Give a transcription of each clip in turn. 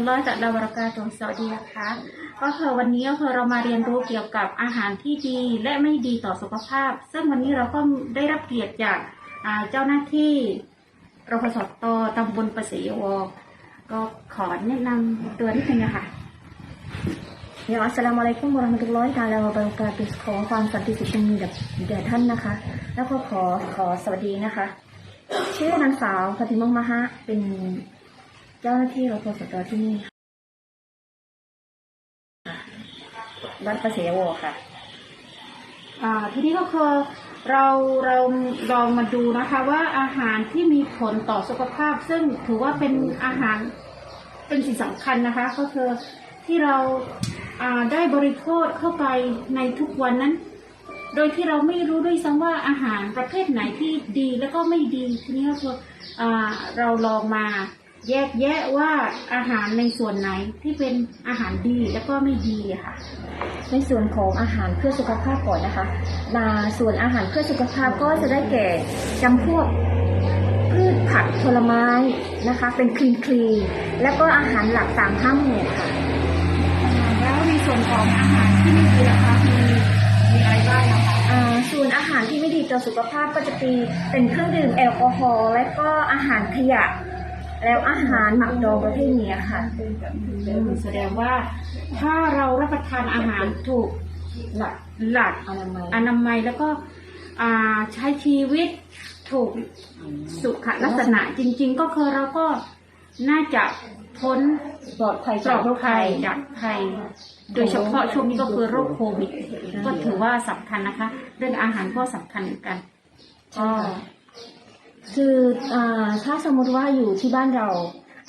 ลลอฮฺตะอาลาวะบะเรากาตุฮ์สวัสดีนะคะก็คือวันนี้ก็คือเรามาเรียนรู้เกี่ยวกับอาหารที่ดีและไม่ดีต่อสุขภาพ ซึ่งวันนี้เราก็ได้รับเกียรติจากเจ้าหน้าที่รพสตตำบลประศรีวก็ขอแนะนำตัวนิดนึงนะคะยาอัสสลามุอะลัยกุมวะราะห์มะตุลลอฮิตะอาลาวะบะเราะกาตุฮ์ขอความสันติสุขจงมีแด่แด่ท่านนะคะ แล้วก็ขอขอสวัสดีนะคะ ชื่อนางสาวฟาติมะมะฮะเป็น เจ้าหน้าที่รพสตที่นี่ค่ะบ้านประเสวค่ะ อ่า ทีนี้ก็คือเราเราลองมาดูนะคะว่าอาหารที่มีผลต่อสุขภาพ ซึ่งถือว่าเป็นอาหารเป็นสิ่งสำคัญนะคะ ก็คือที่เราอ่าได้บริโภคเข้าไปในทุกวันนั้น โดยที่เราไม่รู้ด้วยซ้ำว่าอาหารประเภทไหนที่ดีแล้วก็ไม่ดีทีนี้ก็คืออ่าเราลองมา แยกแยะว่าอาหารในส่วนไหนที่เป็นอาหารดีแล้วก็ไม่ดีอะค่ะ ในส่วนของอาหารเพื่อสุขภาพก่อนนะคะมาส่วนอาหารเพื่อสุขภาพก็จะได้แก่จำพวกพืชผักผลไม้นะคะ เป็นคลีนคลีนแล้วก็อาหารหลักตามห้าหมู่ค่ะ แล้วในส่วนของอาหารที่ไม่ดีนะคะมีมีอะไรบ้างนะคะอ่าส่วนอาหารที่ไม่ดีต่อสุขภาพก็จะเป็นเป็นเครื่องดื่มแอลกอฮอล์และก็อาหารขยะ แล้วอาหารหมักดองประเภทนี้ค่ะ แสดงว่าถ้าเรารับประทานอาหารถูกหลักหลักอนามัยอนามัยแล้วก็อ่าใช้ชีวิตถูกสุขลักษณะจริง ๆ ก็คือเราก็น่าจะพ้นปลอดภัยปลจากอดโรคภัภัยยจากภัย โดยเฉพาะช่วงนี้ก็คือโรคโควิด ก็ถือว่าสำคัญนะคะ เรื่องอาหารก็สำคัญเหมือนกันใช่ ค่ะคืออ่าถ้าสมมติว่าอยู่ที่บ้านเรา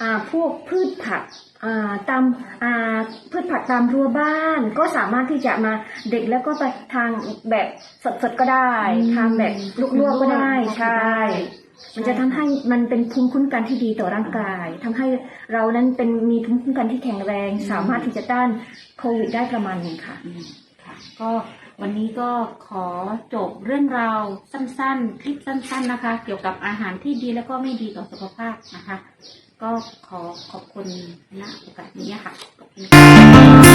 อ่าพวกพืชผักอ่าตามอ่าพืชผักตามรั้วบ้าน ก็สามารถที่จะมาเด็กแล้วก็ไปทางแบบสดๆก็ได้อืมทางแบบลวกๆก็ได้ลวกๆใช่มันจะทำให้มันเป็นภูมิคุ้มกันที่ดีต่อร่างกายทำให้เรานั้นเป็นมีภูมิคุ้มกันที่แข็งแรง สามารถที่จะต้านโควิดได้ประมาณหนึงค่ะอืมค่ะก็ วันนี้ก็ขอจบเรื่องราวสั้นๆ คลิปสั้น ๆนะคะ เกี่ยวกับอาหารที่ดีแล้วก็ไม่ดีต่อสุขภาพนะคะ ก็ขอขอบคุณณโอกาสนี้ค่ะขอบคุณค่ะ